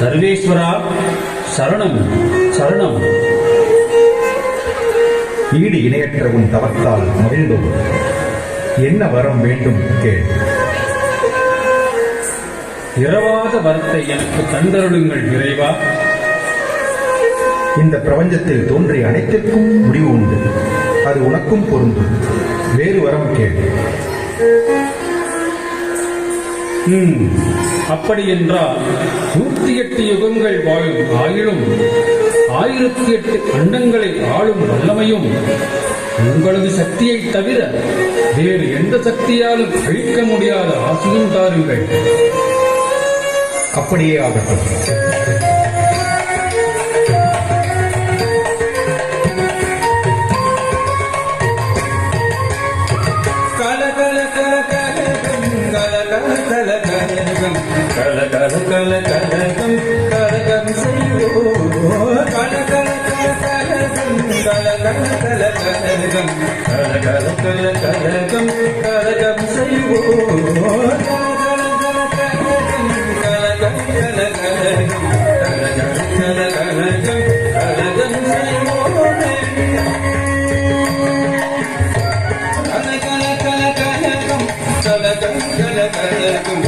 சர்வேஸ்வரா சரணம் சரணம். ஈடு இணையற்ற உன் தவத்தால் மகிழ்ந்தோம். என்ன வரம் வேண்டும் கேள் இரவாத வரத்தை எனக்கு தந்தருளுங்கள் இறைவா. இந்த பிரபஞ்சத்தில் தோன்றிய அனைத்திற்கும் முடிவு உண்டு. அது உனக்கும் பொருந்தும். வேறு வரம் கேள் அப்படி என்றால் நூற்றி எட்டு யுகங்கள் வாழும் ஆயிலும் ஆயிரத்தி எட்டு அண்டங்களை ஆளும் வல்லமையும் உங்களது சக்தியைத் தவிர வேறு எந்த சக்தியாலும் அழிக்க முடியாத ஆசையும் தாருங்கள். அப்படியே ஆகட்டும். கலகம் கல கல கல கலகம் கலகம் செய்யோ கல கல கல கலகம் கல கல கல கலகம் கல கல கல கலகம் கலகம் செய்யோ கல கல கல கலகம் கலகம் கல கலகம் கலகம்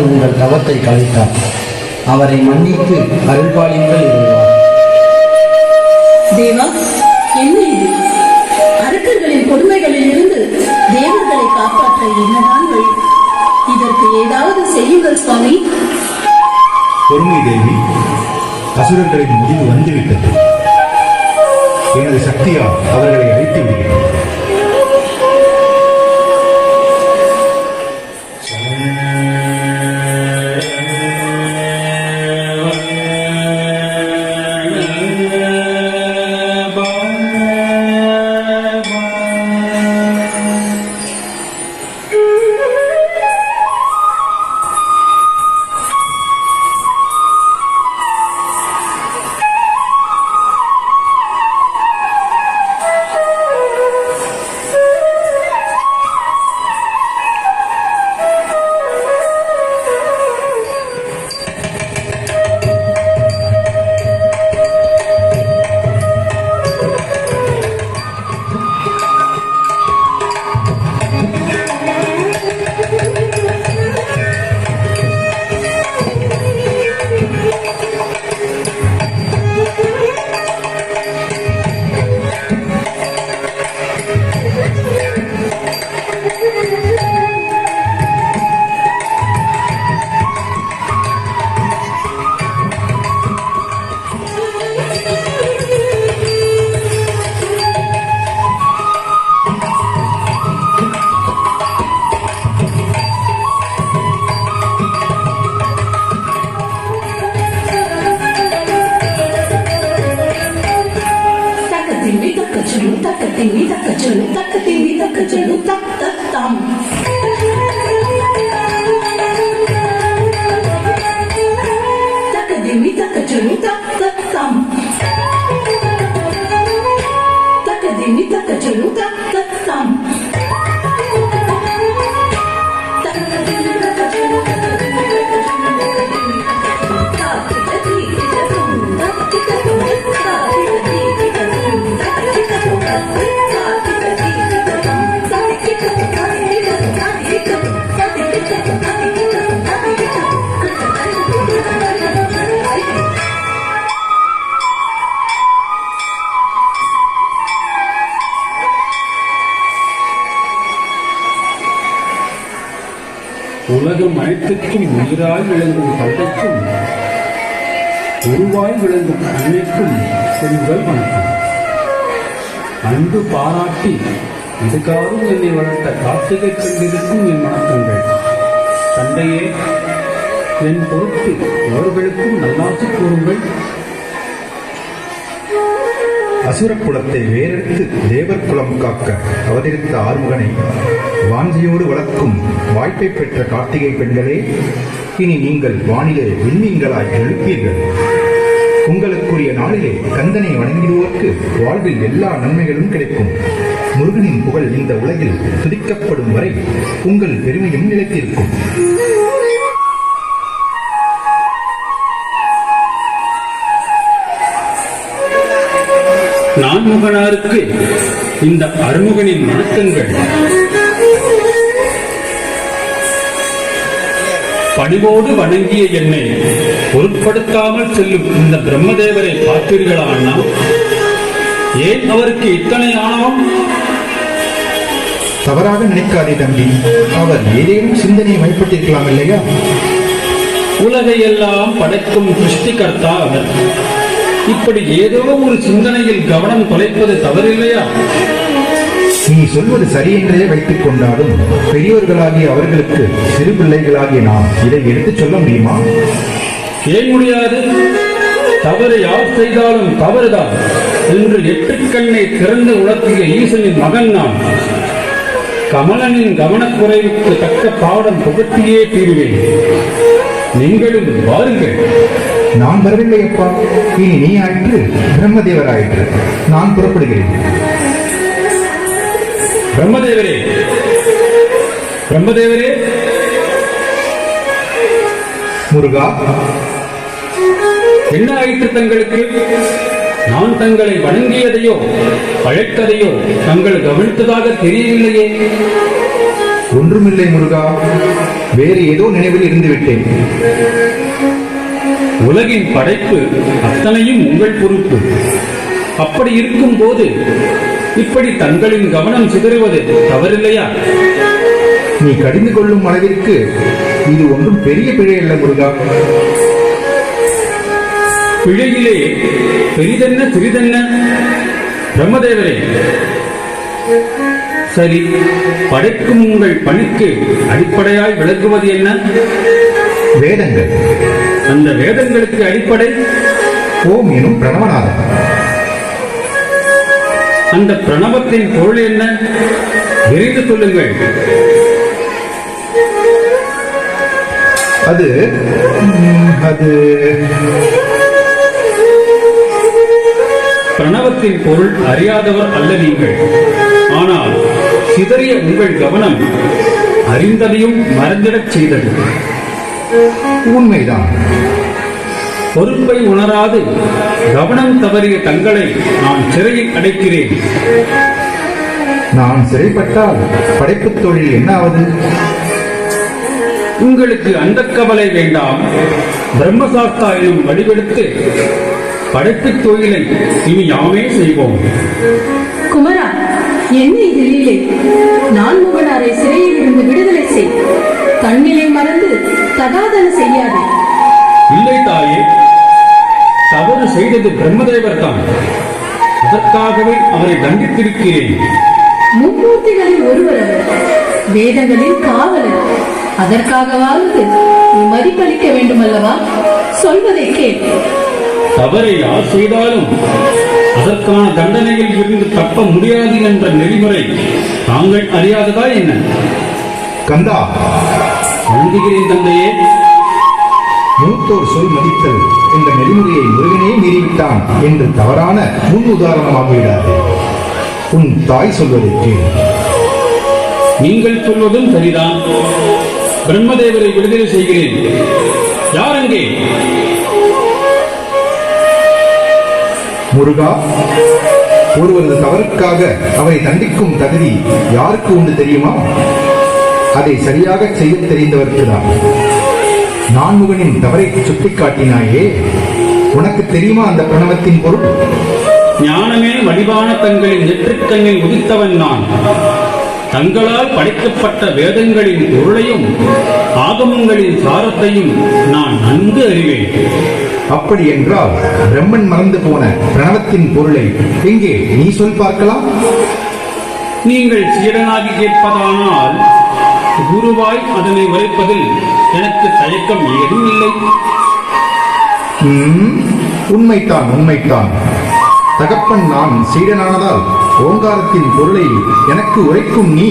மன்மதன் உங்கள் தவத்தை கலைத்தார் அவரை மன்னித்து அருள்பாலியுங்கள் இறைவா தேவா என்ன இது? அரக்கர்களின் கொடுமைகளில் இருந்து தேவர்களை காப்பாற்ற என்னதான் வழி இதற்கு ஏதாவது செய்யுங்கள் சுவாமி. பொறுமை தேவி அசுரர்களின் முடிவு வந்துவிட்டது. எனது சக்தியால் அவர்களை அழித்து விடுகிறேன் அன்னைக்கும் வணக்கம். அன்பு பாராட்டி இதுகாரும் என்னை வளர்த்த கார்த்திகை கண்டிருக்கும் என் வணக்கங்கள். தந்தையே என் பொருட்டு இவர்களுக்கும் நல்லாசி கூறுங்கள். அசுரக்குலத்தை வேறெடுத்து தேவர் குலம் காக்க அவதரித்த ஆறுமுகனை வாஞ்சியோடு வளர்க்கும் வாய்ப்பை பெற்ற கார்த்திகை பெண்களே இனி நீங்கள் வானிலே விண்மீன்களாய் எழுப்பீர்கள் உங்களுக்கு உங்களுக்குரிய நாளிலே கந்தனை வணங்கிடுவோர்க்கு வாழ்வில் எல்லா நன்மைகளும் கிடைக்கும். முருகனின் புகழ் இந்த உலகில் துதிக்கப்படும் வரை உங்கள் பெருமையும் நிலைத்திருக்கும். நான்முகனாருக்கு இந்த அருமுகனின் வணக்கங்கள் பணிவோடு வணங்கிய என்னை பொருட்படுத்தாமல் செல்லும் இந்த பிரம்மதேவரை பார்த்தீர்களா ஏன் அவருக்கு இத்தனை ஆணவம்? தவறாக நினைக்காதே தம்பி. அவர் ஏதேனும் சிந்தனையை மைப்பட்டிருக்கலாம் இல்லையா? உலகையெல்லாம் படைக்கும் சிருஷ்டிகர்த்தா அவர். இப்படி ஏதோ ஒரு சிந்தனையில் கவனம் தொலைப்பது தவறில்லையா? நீ சொல்வது சரி என்றே வைத்துக் கொண்டாலும் பெரியோர்களாகிய அவர்களுக்கு சிறு பிள்ளைகளாகிய நாம் இதை எடுத்துச் சொல்ல முடியுமா? ஏன் முடியாது. தவறு யார் செய்தாலும் தவறுதான் என்று எட்டுக்கண்ணை திறந்து உணர்த்திய ஈசனின் மகன் நான். கமலனின் கவனக்குறைவுக்கு தக்க பாடம் புகட்டியே தீருவேன். நீங்களும் வாருங்கள். நான் வரவில்லை அப்பா இனி நீ ஆயிற்று பிரம்மதேவர் ஆயிற்று. நான் புறப்படுகிறேன். பிரம்மதேவரே. பிரம்மதேவரே. முருகா என்ன ஆயிற்று தங்களுக்கு? நான் தங்களை வணங்கியதையோ அழைத்ததையோ தங்கள் கவனித்ததாக தெரியவில்லையே. ஒன்றுமில்லை முருகா வேறு ஏதோ நினைவில் இருந்து விட்டேன் உலகின் படைப்பு அத்தனையும் உங்கள் பொறுப்பு. அப்படி இருக்கும் போது இப்படி தங்களின் கவனம் சிதறுவது தவறில்லையா? நீ கடிந்து கொள்ளும் அளவிற்கு இது ஒன்றும் பெரிய பிழை அல்ல முருகா. பிழையிலே பெரிதென்ன சிறிதென்ன? பிரம்மதேவரே சரி படைக்கும் உங்கள் பணிக்கு அடிப்படையாய் விளக்குவது என்ன? வேதங்கள். அந்த வேதங்களுக்கு அடிப்படை? ஓம் எனும் பிரணவநாதன். அந்த பிரணவத்தின் பொருள் என்ன? விரைந்து சொல்லுங்கள் அது அது பிரணவத்தின் பொருள் அறியாதவர் அல்ல நீங்கள். ஆனால் சிதறிய உங்கள் கவனம் அறிந்ததையும் மறந்திடச் செய்தது. உண்மைதான். பொறுப்பை உணராது கவனம் தவறிய தங்களை நான் சிறையில் அடைக்கிறேன். நான் சிறைப்பட்டால் படைப்புத் தொழில் என்ன ஆவது உங்களுக்கு அந்த கவலை வேண்டாம். பிரம்மசாஸ்தா எனும் வடிவெடுத்து படைப்புத் தொழிலை இனி யாமே செய்வோம். குமரா என்ன இது லீலை? நான் முகனாரை சிறையில் இருந்து விடுதலை செய். தன்னிலை மறந்து தகாதன செய்யாதே. இல்லை தாயே தவறு செய்தது பிரம்மதேவர் தான் அதற்காகவே அவரை தண்டித்திருக்கிறேன். மும்மூர்த்திகளில் ஒருவர் அவர் வேதங்களின் காவலர். அதற்காகவாவது நீ மதிப்பளிக்க வேண்டுமல்லவா? சொல்வதை கேள். தவறை யார் செய்தாலும் அதற்கான தண்டனையில் இருந்து தப்ப முடியாது என்ற நெறிமுறை தாங்கள் அறியாததா என்ன? கந்தா. வணங்குகிறேன் தந்தையே. மூத்தோர் சொல் மதித்தல். என்ற நெறிமுறையை முருகனே மீறிவிட்டான் என்று தவறான முன் உதாரணமாகிவிடாது உன் தாய் சொல்வதை கேள். நீங்கள் சொல்வதும் சரிதான். பிரம்மதேவரை விடுதலை செய்கிறேன். யார் அங்கே? முருகா ஒருவரது தவறுக்காக அவரை தண்டிக்கும் தகுதி யாருக்கு உண்டு தெரியுமா? அதை சரியாக செய்ய தெரிந்தவருக்கு தான். நான்முகனின் தவறை சுட்டிக்காட்டினாயே உனக்கு தெரியுமா அந்த பிரணவத்தின் பொருள்? ஞானமே வடிவான தங்களின் நெற்றிக்கண்ணில் உதித்தவன் நான். தங்களால் படைக்கப்பட்ட வேதங்களின் பொருளையும் ஆகமங்களின் சாரத்தையும் நான் நன்கு அறிவேன். அப்படி என்றால் பிரம்மன் மறந்து போன பிரணவத்தின் பொருளை எங்கே நீ சொல் பார்க்கலாம். நீங்கள் சீடனாகி கேட்பதானால் குருவாய் அதனை உரைப்பதில் எனக்கு தயக்கம் ஏதும் இல்லை. ம், உண்மைதான் உண்மைதான். தகப்பன் நான் சீடனானதால் ஓங்காரத்தின் பொருளை எனக்கு உரைக்கும் நீ.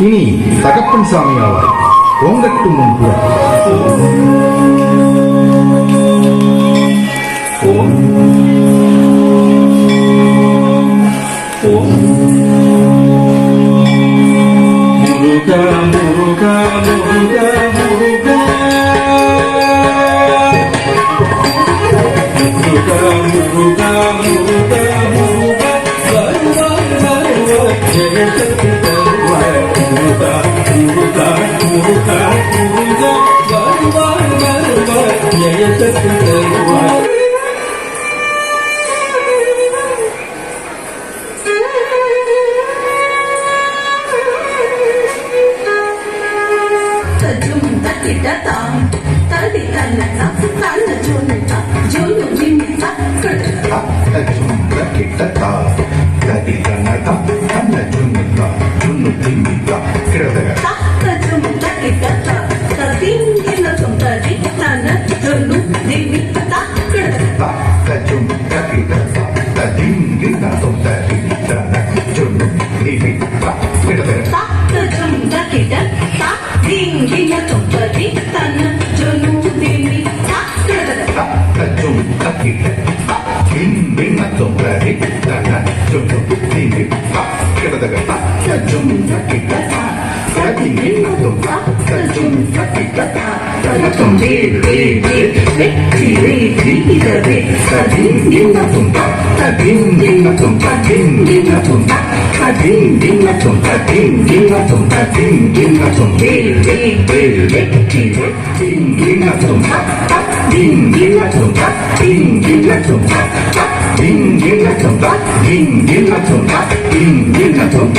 இனி தகப்பன் சாமி ஆவாய். ஓங்கட்டும் புறம் Muruga Muruga Muruga Muruga. Muruga, Muruga. ఇదవే సదింగిన తుంట తదింగిన తుంట దింగిన తుంట తదింగిన తుంట దింగిన తుంట దింగిన తుంట దింగిన తుంట దింగిన తుంట దింగిన తుంట దింగిన తుంట దింగిన తుంట దింగిన తుంట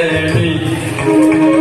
Amen.